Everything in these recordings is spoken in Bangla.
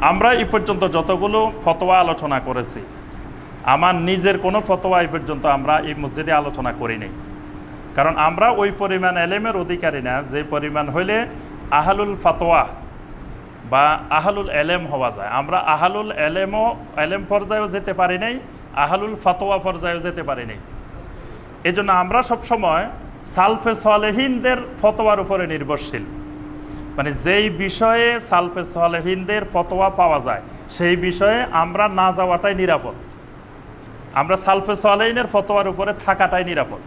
আমরা এই পর্যন্ত যতগুলো ফতোয়া আলোচনা করেছি, আমার নিজের কোনো ফতোয়া এই পর্যন্ত আমরা এই মসজিদে আলোচনা করিনি। কারণ আমরা ওই পরিমাণ এলেমের অধিকারী না, যে পরিমাণ হইলে আহালুল ফতোয়া বা আহালুল এলেম হওয়া যায়। আমরা আহালুল এলেমও, এলেম পর্যায়েও যেতে পারি নাই, আহালুল ফতোয়া পর্যায়েও যেতে পারি নাই। এই জন্য আমরা সবসময় সালফে সালেহিনদের ফতোয়ার উপরে নির্ভরশীল। মানে যেই বিষয়ে সালফে সালেহিনদের ফতোয়া পাওয়া যায়, সেই বিষয়ে আমরা না যাওয়াটাই নিরাপদ। আমরা সালফে সালেহিনের ফতোয়ার উপরে থাকাটাই নিরাপদ।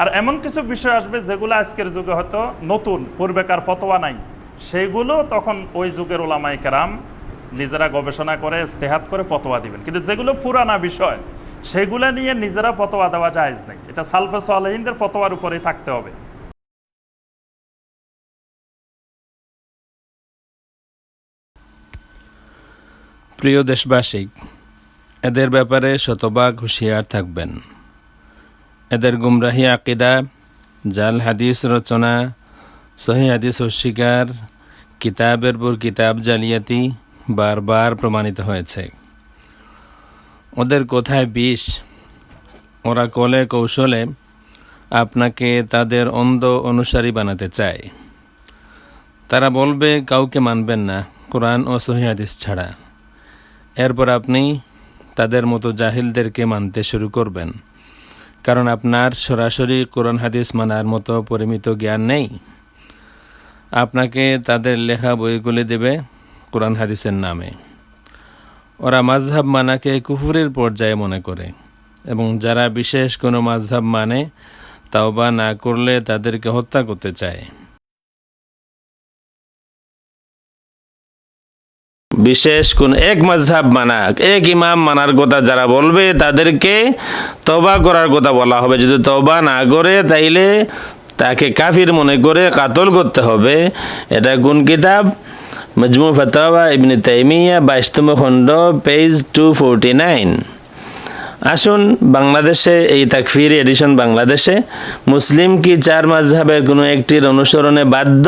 আর এমন কিছু বিষয় আসবে যেগুলো আজকের যুগে হয়তো নতুন, পূর্বেকার ফতোয়া নাই। সেগুলো তখন ওই যুগের ওলামাই কেরাম নিজেরা গবেষণা করে, ইস্তেহাত করে ফতোয়া দিবেন। কিন্তু যেগুলো পুরানা বিষয়, সেগুলো নিয়ে নিজেরা ফতোয়া দেওয়া যায় নেই। এটা সালফে সালেহিনদের ফতোয়ার উপরেই থাকতে হবে। প্রিয় দেশবাসী, এদের ব্যাপারে শতভাগ হুঁশিয়ার থাকবেন। এদের গুমরাহি আকিদা, জাল হাদিস রচনা, সহি হাদিস অস্বীকার কিতাবের পর কিতাব জালিয়াতি বারবার প্রমাণিত হয়েছে। ওদের কোথায় বিষ? ওরা কলে কৌশলে আপনাকে তাদের অন্ধ অনুসারী বানাতে চায়। তারা বলবে, কাউকে মানবেন না, কোরআন ও সহি হাদিস ছাড়া। এরপর আপনি তাদের মতো জাহিলদেরকে মানতে শুরু করবেন। কারণ আপনার সরাসরি কোরআন হাদিস মানার মতো পরিমিত জ্ঞান নেই। আপনাকে তাদের লেখা বইগুলি দেবে কোরআন হাদিসের নামে। ওরা মাঝহাব মানাকে কুফুরের পর্যায়ে মনে করে এবং যারা বিশেষ কোনো মাঝহাব মানে তাওবা না করলে তাদেরকে হত্যা করতে চায়। বিশেষ কোন এক মজহাব মানা, এক ইমাম মানার কথা যারা বলবে, তাদেরকে তবা করার কথা বলা হবে। যদি তবা না করে, তাইলে তাকে কাফির মনে করে কাতল করতে হবে। এটা কোন কিতাব? মজমু ফতাওয়া ইবনে তাইমিয়া, বাইশতম খণ্ড, পেজ টু ফোরটি নাইন আসুন, বাংলাদেশে এই তাকফির এডিশন বাংলাদেশে। মুসলিম কি চার মাঝহাবের কোনো একটির অনুসরণে বাধ্য?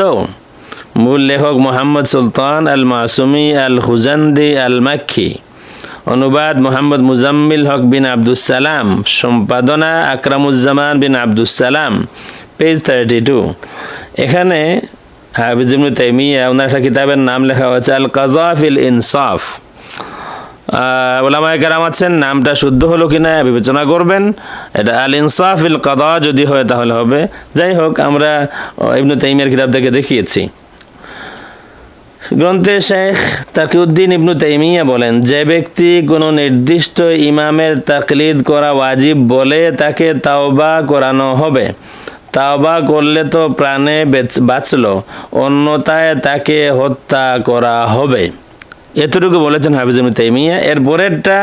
মূল লেখক মোহাম্মদ সুলতান আল মাসুমি আল হুজান্দি আল মাক্ষি অনুবাদ মোহাম্মদ মুজাম্মিল হক বিন আবদুসালাম সম্পাদনা Akramuzzaman bin Abdussalam page thirty two এখানে হাফিজ ইবনু তাইমিয়া ওনার একটা কিতাবের নাম লেখা হচ্ছে আল কাজাফিল ইনসাফ ওলামায় কেরাম আছেন, নামটা শুদ্ধ হলো কিনা বিবেচনা করবেন। এটা আল ইনসাফিল কাদা যদি হয় তাহলে হবে। যাই হোক, আমরা ইবনু তাইমিয়ার কিতাব থেকে দেখিয়েছি। গ্রন্থে শেখ তাকিউদ্দিন ইবনু তাইমিয়া বলেন, যে ব্যক্তি কোনো নির্দিষ্ট ইমামের তাকলিদ করা ওয়াজিব বলে তাকে তাওবা করানো হবে। তাওবা করলে তো প্রাণে বাঁচল অন্যতায় তাকে হত্যা করা হবে। এতটুকু বলেছেন হাফিজ তাইমিয়া। এর পরেরটা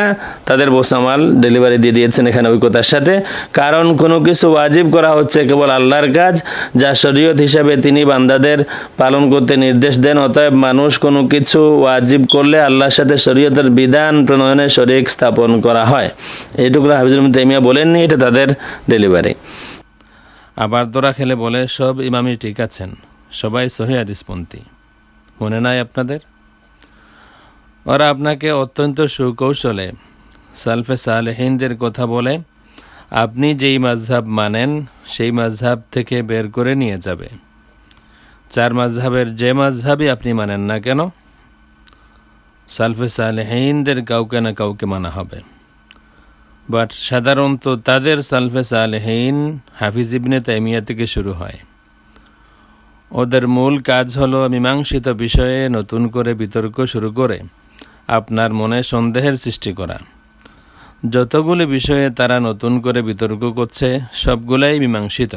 তাদের বোসামাল ডেলিভারি দিয়ে দিয়েছেন এখানে ঐক্যতার সাথে। কারণ কোনো কিছু ওয়াজিব করা হচ্ছে কেবল আল্লাহর কাজ, যা শরীয়ত হিসাবে তিনি বান্দাদের পালন করতে নির্দেশ দেন। অতএব মানুষ কোনো কিছু ওয়াজিব করলে আল্লাহর সাথে শরীয়তের বিধান প্রণয়নে শরিক স্থাপন করা হয়। এইটুকু হাফিজ তাইমিয়া বলেননি, এটা তাদের ডেলিভারি। আবার দোরা খেলে বলে, সব ইমামি ঠিক আছেন, সবাই সহি হাদিসপন্থী মনে নাই আপনাদের? ওরা আপনাকে অত্যন্ত সুকৌশলে, সালফে সালেহিনদের কথা বলে, আপনি যেই মাঝহাব মানেন, সেই মাঝহাব থেকে বের করে নিয়ে যাবে। চার মাঝহাবের যে মাঝহাবই আপনি মানেন না কেন, সালফে সালেহিনদের কাউকে না কাউকে মানা হবে। বাট সাধারণত তাদের সালফে সালেহীন হাফিজ ইবনে তাইমিয়া থেকে শুরু হয়। ওদের মূল কাজ হলো মীমাংসিত বিষয়ে নতুন করে বিতর্ক শুরু করে আপনার মনে সন্দেহের সৃষ্টি করা। যতগুলি বিষয়ে তারা নতুন করে বিতর্ক করছে, সবগুলাই মীমাংসিত।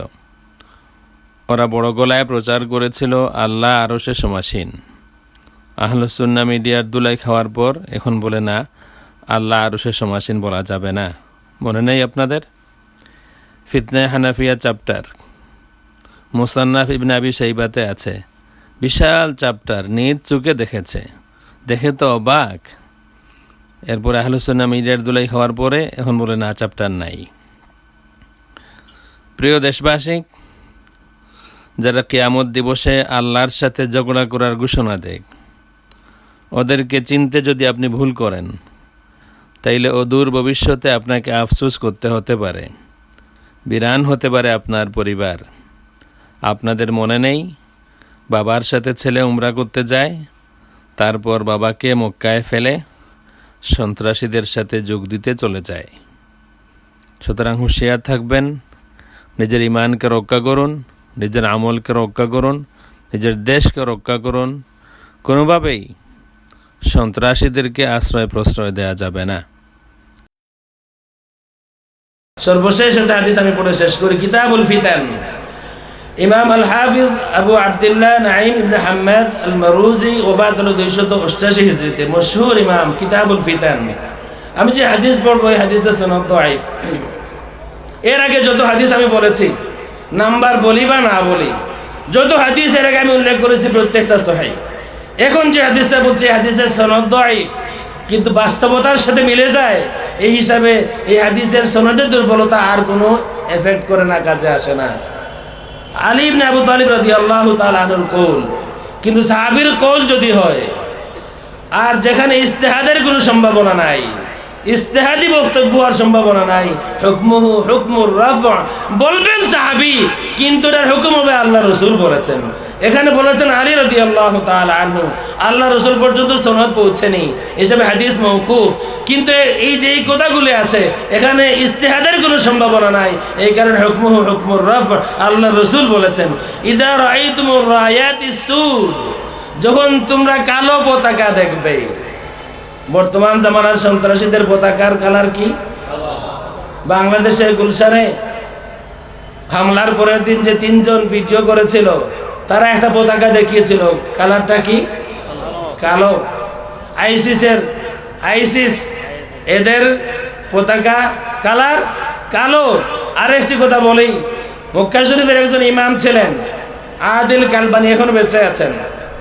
ওরা বড় গলায় প্রচার করেছিল, আল্লাহ আরও সে সমাসীন। আহলুসুন্না মিডিয়ার দুলাই খাওয়ার পর এখন বলে, না, আল্লাহ আরও সে সমাসীন বলা যাবে না। মনে নেই আপনাদের? ফিতনে হানাফিয়া চ্যাপ্টার। মুসান্নাফ ইবনে আবি সাইবাতে আছে। বিশাল চ্যাপ্টার, নিজ চোখে দেখেছে। দেখে তো অবাক। এরপরে আহলুসন্না মিডিয়ার দুলাই খাওয়ার পরে এখন বলে, না চ্যাপ্টার নাই। প্রিয় দেশবাসী, যারা কেয়ামত দিবসে আল্লাহর সাথে ঝগড়া করার ঘোষণা দেয়, ওদেরকে চিনতে যদি আপনি ভুল করেন, তাইলে অদূর ভবিষ্যতে আপনাকে আফসোস করতে হতে পারে। বিরান হতে পারে আপনার পরিবার। আপনাদের মনে নেই, বাবার সাথে ছেলে উমরা করতে যায় তারপর বাবাকে মক্কায় ফেলে সন্ত্রাসীদের সাথে যোগ দিতে চলে যায়। সুতরাং হুঁশিয়ার থাকবেন, নিজের ইমানকে রক্ষা করুন, নিজের আমলকে রক্ষা করুন, নিজের দেশকে রক্ষা করুন। কোনোভাবেই সন্ত্রাসীদেরকে আশ্রয় প্রশ্রয় দেওয়া যাবে না। সর্বশেষ একটা হাদিস আমি পড়ে শেষ করি, কিতাবুল ফিতান। ইমাম আল হাফিজ আবু আবদুল্লাহ নাইম ইবনে হাম্মাদ আল মারুজি ওফাত হলো দুইশত অষ্টাশি হিজরিতে মশহুর ইমাম কিতাবুল ফিতান। আমি যে হাদিস পড়ব, এই হাদিসের সনদ দাইফ এর আগে যত হাদিস আমি বলেছি, নাম্বার বলি বা না বলি, যত হাদিস এর আগে আমি উল্লেখ করেছি প্রত্যেকটা সহাই এখন যে হাদিসটা বলছি হাদিসের সনদ দাইফ কিন্তু বাস্তবতার সাথে মিলে যায়, এই হিসাবে এই হাদিসের সনদের দুর্বলতা আর কোনো এফেক্ট করে না, কাজে আসে না। আলী ইবনে আবু তালিব রাজি আল্লাহ তালুর কৌল। কিন্তু সাহাবির কৌল যদি হয়, আর যেখানে ইস্তেহাদের কোনো সম্ভাবনা নাই, ইস্তেহাদি বক্তব্য হওয়ার সম্ভাবনা নাই, হুকমুহু, হুকমুর রাফ, বলবেন সাহাবি, কিন্তু এটার হুকুম হবে আল্লাহ রসুল বলেছেন। এখানে বলেছেন আলী রদি আল্লাহ আনহু, আল্লাহ রসুল পর্যন্ত সনদ পৌঁছেনি। এসবে হাদিস মৌকুফ কিন্তু এই যে এই কথাগুলি আছে, এখানে ইস্তেহাদের কোনো সম্ভাবনা নাই। এই কারণে হুকমুহু হুকমুর রফ আল্লাহ রসুল বলেছেন ইদার রায়াত যখন তোমরা কালো পতাকা দেখবে। বর্তমান জামানার সন্ত্রাসীদের পতাকার কালার কি? বাংলাদেশের গুলশানে হামলার পরের দিন যে তিনজন ভিডিও করেছিল তারা একটা পতাকা দেখিয়েছিল। কালারটা কি? কালো। আইসিসের আইসিস এদের পতাকা কালার কালো। আরেকটি কথা বলি, মক্কা শরীফের একজন ইমাম ছিলেন, আদিল কালবানি এখন বেঁচে আছেন।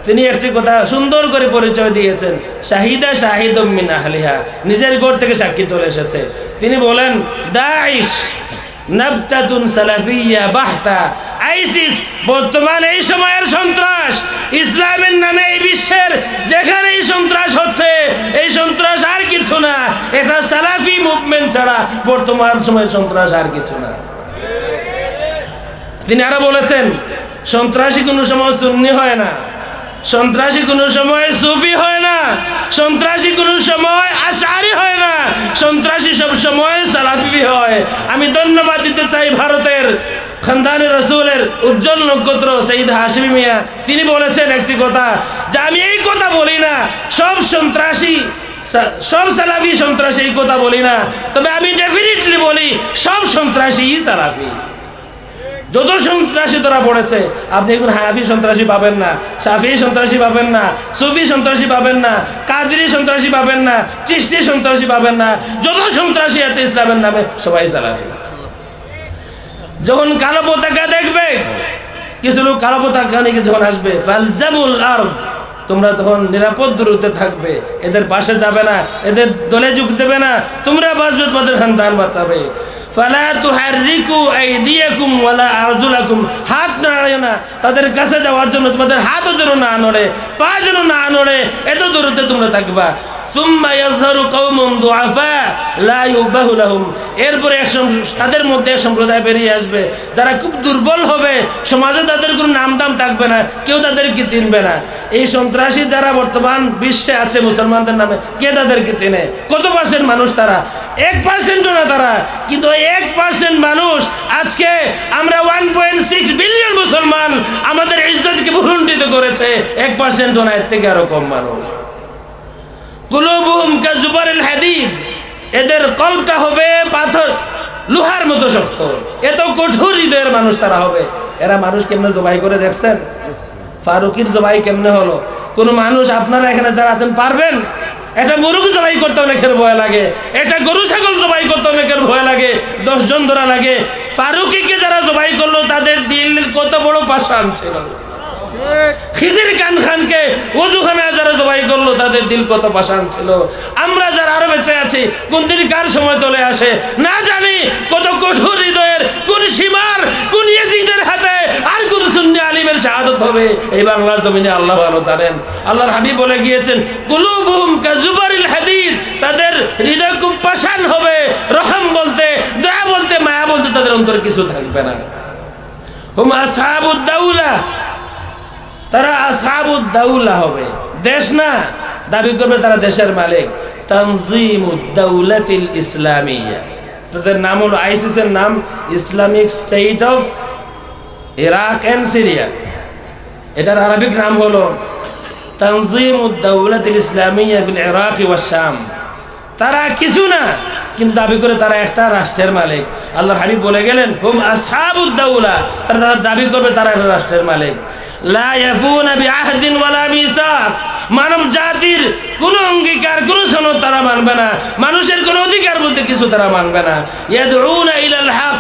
তিনি একটি কথা সুন্দর করে পরিচয় দিয়েছেন, শাহিদা শাহিদ মিন আহলিহা নিজের ঘর থেকে সাক্ষী চলে এসেছে। তিনি বলেন দাইশ নাবতাতুন সালাফিয়া বাহতা আইসিস, বর্তমান এই সময়ের সন্ত্রাস, ইসলামের নামে এই বিশ্বের যেখানে এই সন্ত্রাস হচ্ছে, এই সন্ত্রাস আর কিছু না। এটা সালাফি মুভমেন্ট ছাড়া বর্তমান সময়ের সন্ত্রাস আর কিছু না। তিনি আরও বলেছেন, সন্ত্রাসী কোনো সময় সুন্নি হয় না। সন্ত্রাসী কোনো সময় সুফি হয় না। সন্ত্রাসী কোনো সময় আশারি হয় না। সন্ত্রাসী সব সময় সালাফি হয়। আমি ধন্যবাদ দিতে চাই ভারতের খানদানি রসুলের উজ্জ্বল নক্ষত্র সঈদ হাসিমি মিয়া, তিনি বলেছেন একটি কথা, যে আমি এই কথা বলি না, সব সন্ত্রাসী সব সালাফি সন্ত্রাসী এই কথা বলি না। তবে আমি ডেফিনেটলি বলি, সব সন্ত্রাসী সালাফি। যত সন্ত্রাসী ধরা পড়েছে, আপনি এখন হানাফি সন্ত্রাসী পাবেন না, সাফি সন্ত্রাসী পাবেন না, সুফি সন্ত্রাসী পাবেন না, কাদরি সন্ত্রাসী পাবেন না চিস্তি সন্ত্রাসী পাবেন না, যত সন্ত্রাসী আছে ইসলামের নামে সবাই সালাফি। যখন কালো পতাকা দেখবে, কিছু লোক কালো পতাকা নিয়ে যখন আসবে তোমরা তখন নিরাপদ দূরত্বে থাকবে, এদের পাশে যাবে না, এদের দলে যোগ দেবে না, তোমরা বাঁচবে তোমাদের সন্তান বাঁচাবে। হাত না তাদের কাছে যাওয়ার জন্য তোমাদের হাতও যেন না নড়ে যেন না নড়ে, এত দূরত্বে তোমরা থাকবা। এরপরে তাদের মধ্যে সম্প্রদায় বেরিয়ে আসবে। খুব দুর্বল হবে, সমাজে তাদের কোনো থাকবে না, কেউ তাদেরকে চিনবে না। এই সন্ত্রাসী যারা বর্তমান বিশ্বে আছে মুসলমানদের নামে, কে তাদেরকে চেনে? কত পার্সেন্ট মানুষ তারা? এক পার্সেন্টও না তারা। কিন্তু এক পার্সেন্ট মানুষ, আজকে আমরা ওয়ান পয়েন্ট সিক্স বিলিয়ন মুসলমান আমাদের ইজ্জতকে ভুলুণ্ঠিত করেছে। এক পার্সেন্টও না, এর থেকে আরও কম মানুষ। কুলুবুহুম কাজুবারিল হাদিদ। এদের কলটা হবে পাথর, লোহার মতো শক্ত। এত কঠোর হৃদয়ের মানুষ তারা হবে। এরা মানুষ কেমনে জবাই করে দেখছেন? ফারুকির জবাই কেমনে হলো? কোন মানুষ আপনারা এখানে যারা আছেন পারবেন? এটা মুরগ জবাই করতে অনেকের ভয় লাগে। এটা গরু ছাগল জবাই করতে অনেকের ভয় লাগে। দশজন ধরা লাগে। ফারুকিকে যারা জবাই করল, তাদের দিল কত বড় পাশান ছিল। পাশান আল্লাহ ভালো জানেন। আল্লাহর হাবিব বলে গিয়েছেন, কুলুবুহুম কাজুবারিল হাদিদ তাদের হৃদয় খুব পাষাণ হবে। রহম বলতে, দয়া বলতে, মায়া বলতে তাদের অন্তরে কিছু থাকবে না। হুম আসহাবুদ তারা আসহাবুদ দাউলা হবে। দেশ না? দাবি করবে তারা দেশের মালিক। তানজিমুদ দাউলাতিল ইসলামিয়া। তাদের নাম হলো আইসিসের নাম Islamic State of Iraq and Syria. এটার আরবিক নাম হলো তানজিমুদ দাউলাতিল ইসলামিয়া ফিল ইরাক ওয়া শাম। তারা কিছু না, কিন্তু দাবি করে তারা একটা রাষ্ট্রের মালিক। আল্লাহর হাবিব বলে গেলেন, হুম আসহাবুদ দাউলা তারা তারা দাবি করবে তারা একটা রাষ্ট্রের মালিক। মানব জাতির কোনো অঙ্গীকার, কোনো সনদ তারা মানবে না। মানুষের কোনো অধিকার বলতে কিছু তারা মানবে না। হক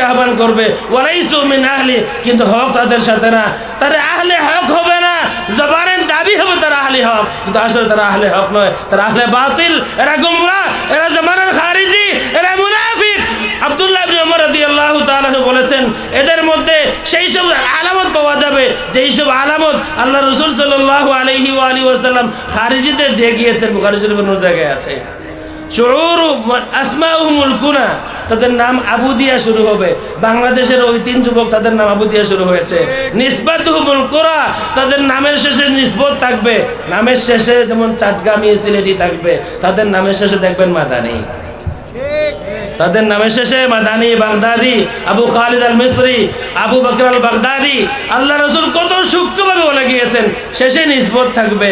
আহ্বান করবে। কিন্তু হক তাদের সাথে না। তারা আহলে হক হবে না। জবানের দাবি হবে তারা আহলে হক, কিন্তু আসলে তারা আহলে হক নয়। তারা আহলে বাতিল। এরা গুমরাহ এরা জমানের খারিজি। রাদিয়াল্লাহু বলেছেন, এদের মধ্যে সেই সব আলামত পাওয়া যাবে, যেই সব আলামত আল্লাহ রাসূল ওয়া আলিহি ওয়াসাল্লাম খারিজিদের দিয়ে গিয়েছেন, বুখারী শরীফের অন্য জায়গায় আছে। তাদের নাম আবু দিয়া শুরু হবে। বাংলাদেশের ওই তিন যুবক তাদের নাম আবু দিয়া শুরু হয়েছে। নিসবাতুহুমুল কোরা তাদের নামের শেষে নিসবত থাকবে। নামের শেষে যেমন চাটগামি সিলেটি থাকবে, তাদের নামের শেষে দেখবেন মাদানি। তাদের নামের শেষে মাদানি বাগদাদি, আবু খালিদ আল মিসরি আবু বকর আল বাগদাদি আল্লাহ রসুল কত সূক্ষ্মভাবে বলে গিয়েছেন, শেষে নিসবত থাকবে।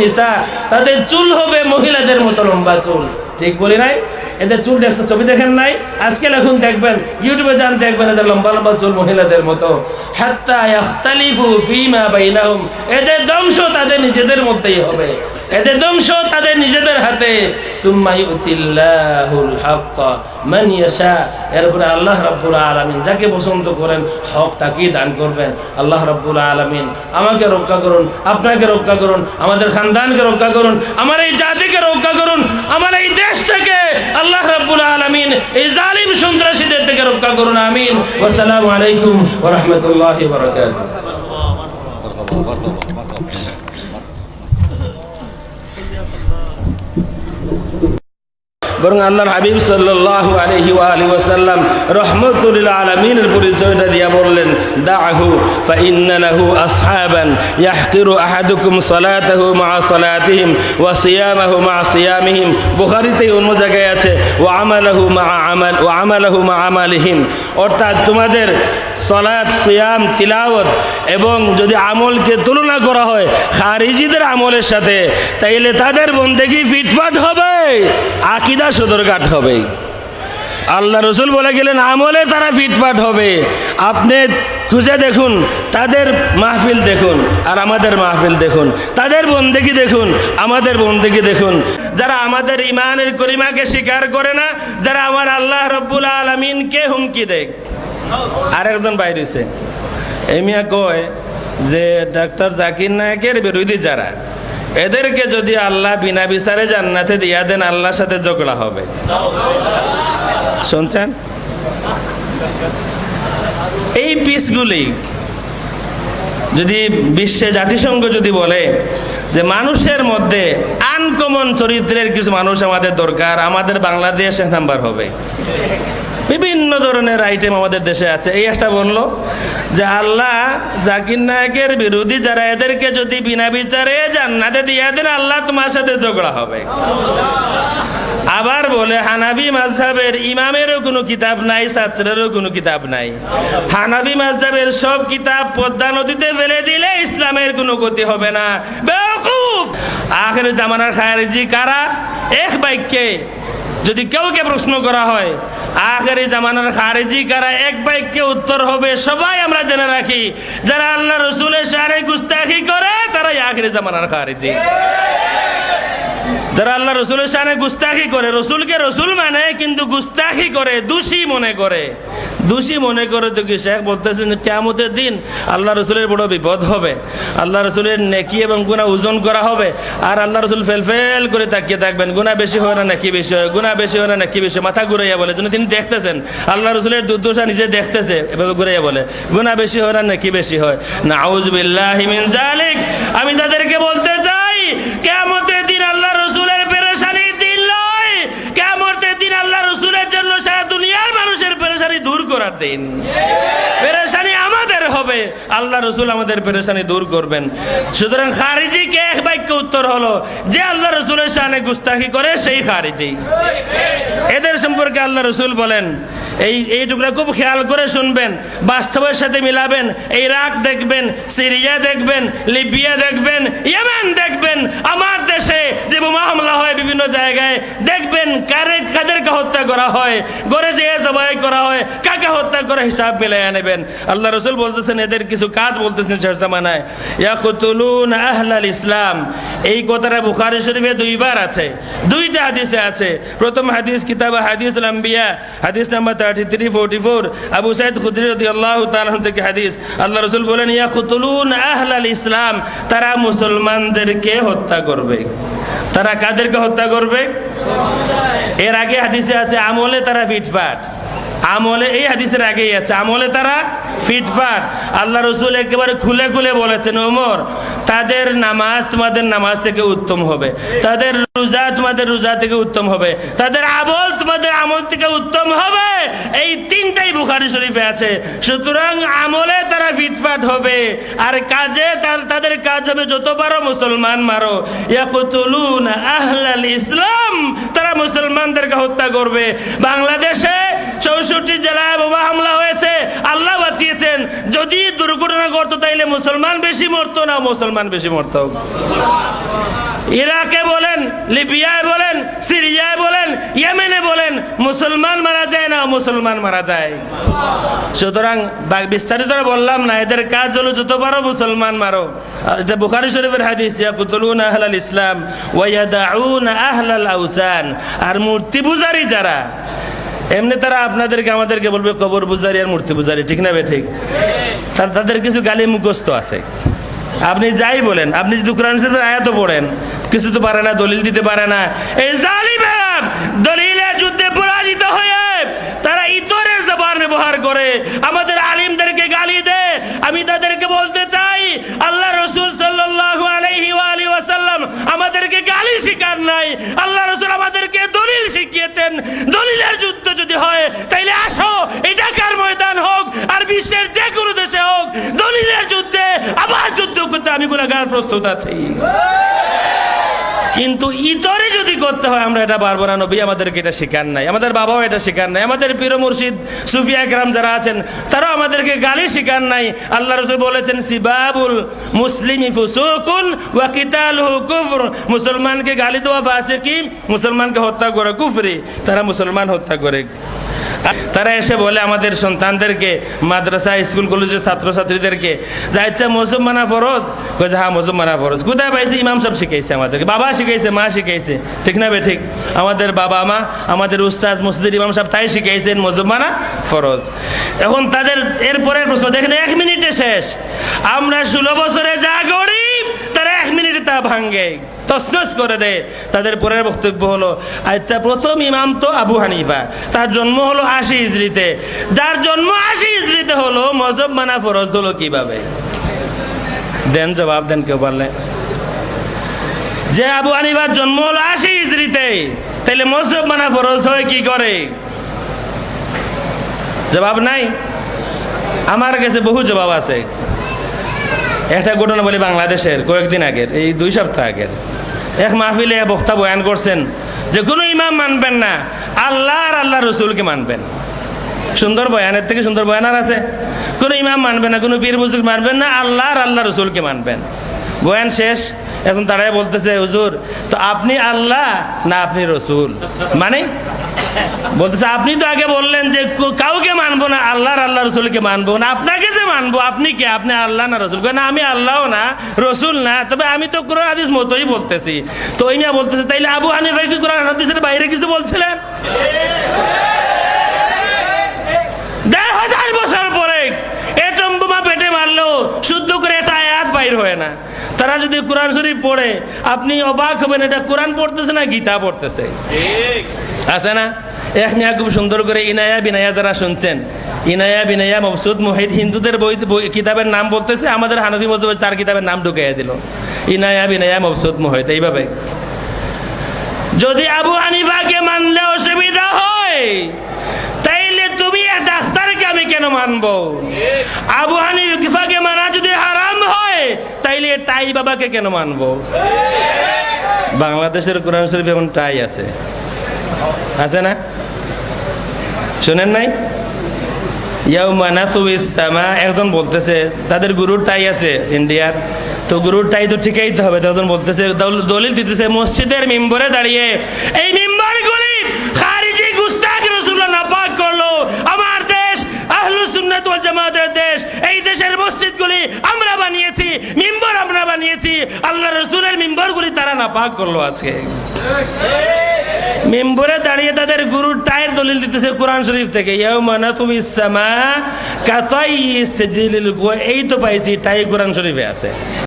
নিসা, তাদের চুল হবে মহিলাদের মতো লম্বা চুল। ঠিক বলি নাই? এদের চুল দেখছে ছবি দেখেন নাই? আজকে এখন দেখবেন, ইউটিউবে যান দেখবেন এদের লম্বা লম্বা চুল মহিলাদের মতো। হাত্তা এদের ধ্বংস তাদের নিজেদের মধ্যেই হবে। এদের ধ্বংস তাদের নিজেদের হাতে। আল্লাহ রাব্বুল আলামিন যাকে পছন্দ করেন, হক তাকেই দান করবেন। আল্লাহ রাব্বুল আলামিন আমাকে রক্ষা করুন, আপনাকে রক্ষা করুন, আমাদের খানদানকে রক্ষা করুন, আমার এই জাতিকে রক্ষা করুন, আমার এই দেশ থেকে আল্লাহ রাব্বুল আলামিন এই জালিম সন্ত্রাসীদের থেকে রক্ষা করুন, আমিন। আসসালামু আলাইকুম রাহমাতুল্লাহি ওয়া বরং আল্লাহর হাবিব সাল্লাল্লাহু আলাইহি ওয়া আলিহি ওয়াসাল্লাম রহমাতুল আলামিনের পরিচয়টা দিয়া বললেন দাহু ফা ইন্না লাহু আসহাবান ইয়াহকিরু আহাদুকুম সালাতাহু মা সালাতিহিম ওয়া সিয়ামাহু মা সিয়ামিহিম বুখারীতে অন্য জায়গায় আছে ওয়া আমালাহু মা আমাল ওয়া আমালাহু মা আমালিহিম অর্থাৎ তোমাদের সলাৎ সিয়াম, তিলাওয়াত এবং যদি আমলকে তুলনা করা হয় খারিজিদের আমলের সাথে, তাইলে তাদের বন্দেগি ফিটফাট হবে? আকিদা সদরঘাট হবে। আল্লাহ রসুল বলে গেলেন, আমলে তারা ফিটফাট হবে। আপনি খুঁজে দেখুন, তাদের মাহফিল দেখুন আর আমাদের মাহফিল দেখুন। তাদের বন্দেগি দেখুন, আমাদের বন্দেগি দেখুন। যারা আমাদের ইমানের করিমাকে স্বীকার করে না, যারা আমার আল্লাহ রব্বুল আলমিনকে হুমকি দেয়। আরেকজন বাইরে হয়েছে এমিয়া কয় যে, ডাক্তার জাকির নায়কের বিরোধী যারা, এদেরকে যদি আল্লাহ বিনা বিচারে জান্নাতে দিয়া দেন, আল্লাহর সাথে ঝগড়া হবে। শুনছেন? এই পিসগুলি যদি বিশ্বে জাতিসংঘ যদি বলে যে, মানুষের মধ্যে আনকমন চরিত্রের কিছু মানুষ আমাদের দরকার, আমাদের বাংলাদেশ এক নাম্বার হবে। বিভিন্ন ধরনের আইটেম আমাদের দেশে আছে। এই একটা বলল যে আল্লাহ জাকির নায়কের বিরোধী যারা এদেরকে যদি বিনা বিচারে জান্নাতে দিয়ে দেন, আল্লাহ তোমার সাথে ঝগড়া হবে। আবার বলে হানাবি মাঝহাবের ইমামেরও কোনো কিতাব নাই, ছাত্রেরও কোনো কিতাব নাই। হানাবি মাঝহাবের সব কিতাব পদ্মা নদীতে ফেলে দিলে ইসলামের কোনো গতি হবে না। বেওকুফ! আখের জামানার খায়রজি কারা? এক বাক্যে যদি কেউকে প্রশ্ন করা হয়, আখেরি জামানার খারেজি কারা, এক বাক্যে উত্তর হবে, সবাই আমরা জেনে রাখি, যারা আল্লাহ রসুলের সারে গুস্তাখি করে, তারাই আখেরি জামানার খারেজি। যারা আল্লাহ রসুলের সামনে গুস্তাখি করে, রসুলকে রসুল মানে কিন্তু গুস্তাখি করে, দোষী মনে করে। দোষী মনে করে তো কি শেখ বলতেছেন কেমতের দিন আল্লাহ রসুলের বড় বিপদ হবে। আল্লাহ রসুলের নেকি এবং গুণা ওজন করা হবে। আর আল্লাহ রসুল ফেল ফেল করে তাকিয়ে থাকবেন। গুণা বেশি হয় না, নাকি বেশি হয়? গুণা বেশি হয় না, নাকি বেশি মাথা ঘুরাইয়া বলে, যেন তিনি দেখতেছেন। আল্লাহ রসুলের দুর্দশা নিজে দেখতেছে, এভাবে ঘুরাইয়া বলে গুণা বেশি হয় না, নাকি বেশি হয়? না আউজবিল্লাহ জালিক আমি তাদেরকে বলতে চাই কেমতের দিন। পেরেশানি আমাদের হবে। আল্লাহ রসুল আমাদের পেরেশানি দূর করবেন। সুতরাং খারিজি কে? এক বাক্য উত্তর হলো, যে আল্লাহ রসুলের সামনে গুস্তাখি করে সেই খারিজি। এদের সম্পর্কে আল্লাহ রসুল বলেন, এই এই টুকরা খুব খেয়াল করে শুনবেন, বাস্তবের সাথে মিলাবেন ইরাক দেখবেন, সিরিয়া দেখবেন, লিবিয়া দেখবেন, ইয়েমেন দেখবেন, আমার দেশে যে বোমা হামলা হয় বিভিন্ন জায়গায়, দেখবেন কারে কাদেরকে হত্যা করা হয়, গড়ে যে জবাই করা হয়, কাকে হত্যা করে হিসাব মিলাইয়া নেবেন? আল্লাহ রসুল বলতেছেন, এদের কিছু কাজ বলতেছেন শেষ জামানায়। ইয়াকুতুলুন আহলাল ইসলাম। এই কথাটা বুখারী শরীফে দুইবার আছে, দুইটা হাদিসে আছে। প্রথম হাদিস কিতাব হাদিস আম্বিয়া, হাদিস number thirty three forty four Abu Saeed Khudri রদি আল্লাহ তালন থেকে হাদিস। আল্লাহ রসুল বলেন, ইয়াকুতুলুন আহলাল ইসলাম, তারা মুসলমানদেরকে হত্যা করবে। তারা কাদেরকে হত্যা করবে? এর আগে হাদিসে আছে, আমলে তারা ফিটফাট। আমলে, এই হাদিসের আগেই আছে, আমলে তারা ফিটফাট। আল্লাহ রসুল একেবারে খুলে খুলে বলেছেন, ওমর, তাদের নামাজ তোমাদের নামাজ থেকে উত্তম হবে। তাদের রোজা তোমাদের রোজা থেকে উত্তম হবে। তাদের আমল তোমাদের আমল থেকে উত্তম হবে। বুখারি শরীফে আছে, সুতরাং আমলে তারা ফিটফাট হবে, আর কাজে তাদের কাজ হবে যত পারো মুসলমান মারো। ইয়াকুতুলুন আহলাল ইসলাম, তারা মুসলমানদেরকে হত্যা করবে। বাংলাদেশে চৌষট্টি জেলায় বোমা হামলা হয়েছে, আল্লাহ বাঁচিয়েছেন। যদি দুর্ঘটনা ঘটতো তাইলে মুসলমান বেশি মরতো না মুসলমান বেশি মরতো? ইরাকে বলেন, লিবিয়ায় বলেন, সিরিয়ায় বলেন, ইয়েমেনে বলেন, মুসলমান মারা যায় না মুসলমান মারা যায়। সুতরাং বিস্তারিত বললাম না, এদের কাজ হলো যত পারো মুসলমান মারো। এটা বুখারী শরীফের হাদিস আহলাল ইসলাম ওয়া ইয়াদাউন আহলাল আউসান। আর মূর্তি পূজারি যারা, এমনি তারা আপনাদেরকে, আমাদেরকে বলবে কবর পূজারি আর মূর্তি পূজারি, ঠিক না বে ঠিক? তাদের কিছু গালি মুখস্থ আছে। আপনি যাই বলেন, আপনি যদি কোরআন শরীফের আয়াতও পড়েন, কিছু তো পারে না, দলিল দিতে পারে না। এই জালিমেরা দলিলের যুদ্ধে পরাজিত হয়ে তারা ইতরের জবান ব্যবহার করে, আমাদের আলিমদেরকে গালি দেয় আমি তাদেরকে বলতে চাই, আল্লাহ রসুল ওয়া আলিহি ওয়াসাল্লাম আমাদেরকে গালি শিকার নাই। আল্লাহ রসুল আমাদেরকে দলিল শিখিয়েছেন। দলিলের যুদ্ধ যদি হয় তাইলে আসো এটা কার ময়দান হোক আর বিশ্বের যে কোনো দেশে হোক দলিলের যুদ্ধে আবার যুদ্ধ করতে আমি গুণাগার প্রস্তুত আছি। কিন্তু ইতরে যদি করতে হয়, আমরা এটা পারব না। নবী আমাদেরকে এটা শেখার নাই। আমাদের বাবাও এটা শেখার নাই। আমাদের পীর মুর্শিদ সুফিয়া গ্রাম যারা আছেন, তারাও আমাদেরকে গালি শেখার নাই। আল্লাহ রসুল বলেছেন, সিবাবুল মুসলিম ফুসুকুন ওয়া কুফর। মুসলমানকে গালি দেওয়া ফাসিকি, মুসলমানকে হত্যা করে কুফরি। তারা মুসলমান হত্যা করে। তারা এসে বলে আমাদের সন্তানদেরকে, মাদ্রাসা, স্কুল, কলেজের ছাত্রছাত্রীদেরকে, যা ইচ্ছা মৌসুম মানা ফরজ। কয়েছে হ্যাঁ মৌসুম মানা ফরজ। কোথায় পাইছে? ইমাম সব শিখাইছে আমাদেরকে। বাবা শিখাইছে, মা শিখাইছে। ঠিক না বে ঠিক? আমাদের বাবা মা, আমাদের উস্তাদ, মসজিদের ইমাম সাহেব তাই শিখাইছেন মৌসুম মানা ফরজ। এখন তাদের এরপরে প্রশ্ন, দেখেন, এক মিনিটে শেষ। আমরা ষোলো বছরে যা মিনিটে তা ভাঙ্গে। তসনস করে দেয় তাদের পরের বক্তব্য হলো আচ্ছা প্রথম ইমাম তো আবু হানিফা। তার জন্ম হলো আশি ইজরিতে যার জন্ম আশি ইজরিতে হলো, মজব মানা ফরজ হলো কীভাবে? দেন জবাব, দেন কেউ পারলে। যে আবু হানিফার জন্ম হলো আশি ইজরিতে তাহলে মজব মানা ফরজ হয় কি করে? জবাব নাই? আমার কাছে বহু জবাব আছে। একটা ঘটনা বলি বাংলাদেশের, কয়েকদিন আগের, এই দুই সপ্তাহ আগের। এক মাহফিলে বক্তা বয়ান করছেন যে, কোনো ইমাম মানবেন না, আল্লাহ আর আল্লাহ রসুলকে মানবেন। সুন্দর বয়ানের থেকে সুন্দর বয়ান আর আছে। কোনো ইমাম মানবেন না, কোনো পীর বুজুর্গ মানবেন না, আল্লাহ আর আল্লাহ রসুলকে মানবেন। বয়ান শেষ, এখন তারাই বলতেছে, হুজুর, তো আপনি আল্লাহ না আপনি রসুল? মানে বলতেছে, আপনি তো আগে বললেন যে কাউকে মানবো না, আল্লাহর আল্লাহ রসুলকে মানবো না। আপনাকে যে মানবো, আপনি কে? আপনি আল্লাহ না রসুল? না, আমি আল্লাহ না, রসুল না। তবে আমি তো কোরআন, হাদিস মতোই বলতেছি। তো ওই নিয়ে বলতেছে, তাইলে আবু হানিফা কি কোরআন, হাদিসের বাইরে কিছু বলছিলেন? দেড় হাজার বছর পরে এটম বোমা পেটে মারলো শুদ্ধ করে এটা আয়াত বাইর হয় না। তারা যদি কোরআন শরীফ পড়ে, আপনি অবাক হবেন, এটা কোরআন পড়তেছে না গীতা পড়তেছে? ঠিক। আছে না? এক মিয়া খুব সুন্দর করে ইনায়া বিনায়া যারা শুনছেন। ইনায়া বিনায়া মকসুদ মুহিদ হিন্দুদের বই কিতাবের নাম বলতেছে, আমাদের হানফি মধ্যে চার কিতাবের নাম ঢুকাইয়া দিল। ইনায়া বিনায়া মকসুদ মুহিদ এইভাবে। যদি আবু হানিফাকে মানলে অসুবিধা হয়, তাইলে তুমি ডাক্তারকে আমি কেন মানবো? আবু হানিফাকে মানা যদি হারাম হয়, তাইলে তাই বাবাকে কেন মানবো? বাংলাদেশের কোরআন শরীফ এমন টাই আছে। আছে না? শোনেন নাই? ইয়াও মানা তু ইসামা একজন বলতেছে, তাদের গুরুর টাই আছে ইন্ডিয়ার। তো গুরুর টাই তো ঠিকই তো হবে একজন বলতেছে দলিল দিতেছে, মসজিদের মিম্বরে দাঁড়িয়ে এই মিম্বরগুলি খারিজি গুস্তাখ রসুল্লাহ নাপাক করল। আমার দেশ, আহলুস সুন্নাত ওয়াল জামাতের দেশ, এই দেশের মসজিদগুলি আমরা বানিয়েছি, মিম্বর আমরা বানিয়েছি। আল্লাহ রসুলের মিম্বরগুলি তারা নাপাক করল আজকে। মেম্বরে দাঁড়িয়ে তাদের গুরুর টায়ের দলিল দিতেছে কোরআন শরীফ থেকে। এই তো পাইছি, টাই কোরআন শরীফে আছে।